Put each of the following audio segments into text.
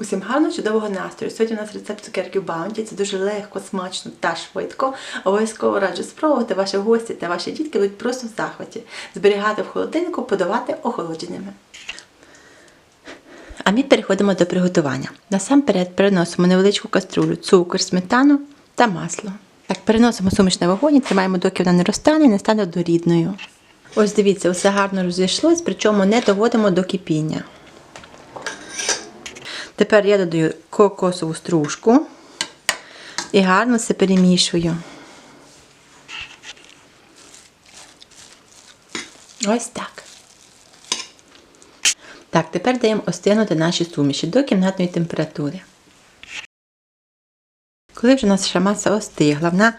Усім гарного чудового настрою. Сьогодні у нас рецепт цукерків Баунті. Це дуже легко, смачно та швидко. Обов'язково раджу спробувати. Ваші гості та ваші дітки будуть просто в захваті. Зберігати в холодильнику, подавати охолодженими. А ми переходимо до приготування. Насамперед переносимо невеличку каструлю, цукор, сметану та масло. Так, переносимо суміш на вогонь тримаємо, доки вона не розтане і не стане однорідною. Ось дивіться, все гарно розійшлось, причому не доводимо до кипіння. Тепер я додаю кокосову стружку і гарно все перемішую. Ось так. Так, тепер даємо остинути наші суміші до кімнатної температури. Коли вже наша маса остигла, вона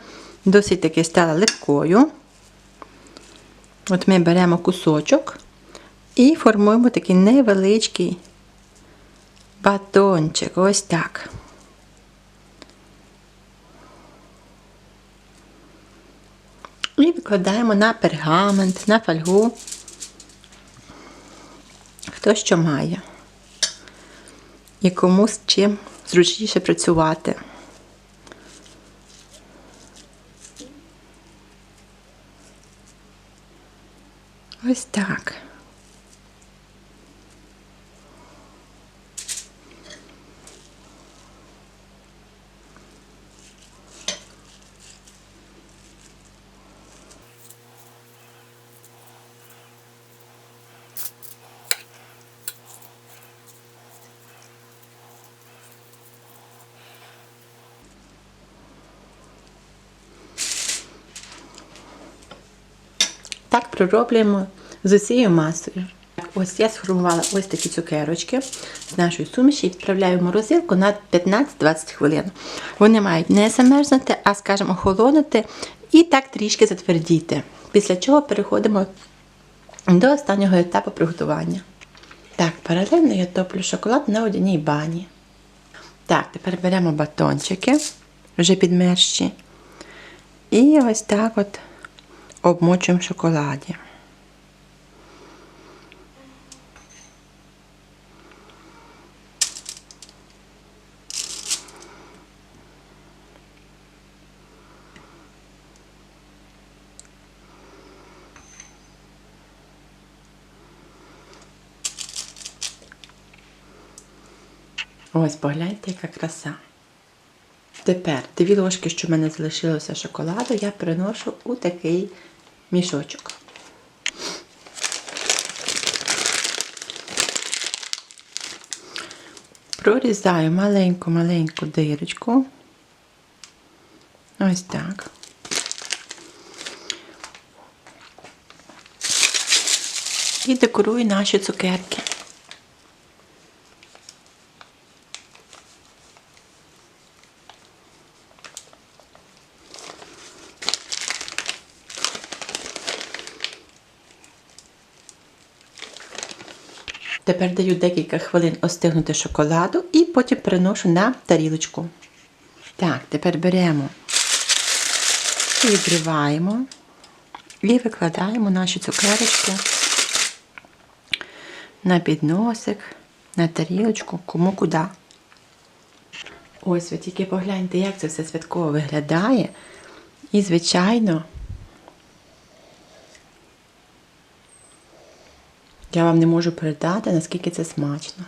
досить таки стала липкою. От ми беремо кусочок і формуємо такий невеличкий батончик. Ось так. І викладаємо на пергамент, на фольгу. Хто що має. І кому з чим зручніше працювати. Ось так. Так пророблюємо з усією масою. Ось я сформувала ось такі цукерочки з нашої суміші і відправляю в морозилку на 15-20 хвилин. Вони мають не замерзнути, а, скажімо, охолонути і так трішки затвердіти. Після чого переходимо до останнього етапу приготування. Так, паралельно я топлю шоколад на водяній бані. Так, тепер беремо батончики, вже підмерщі. І ось так от обмочуємо в шоколаді. Ось, погляньте, яка краса. Тепер дві ложки, що в мене залишилося шоколаду, я переношу у такий мішочок. Прорізаю маленьку-маленьку дирочку. Ось так. І декорую наші цукерки. Тепер даю декілька хвилин остигнути шоколаду і потім переношу на тарілочку. Так, тепер беремо і відриваємо і викладаємо наші цукерочки на підносик, на тарілочку, кому куди. Ось ви тільки погляньте, як це все святково виглядає. І, звичайно, Я вам не можу передати, наскільки це смачно.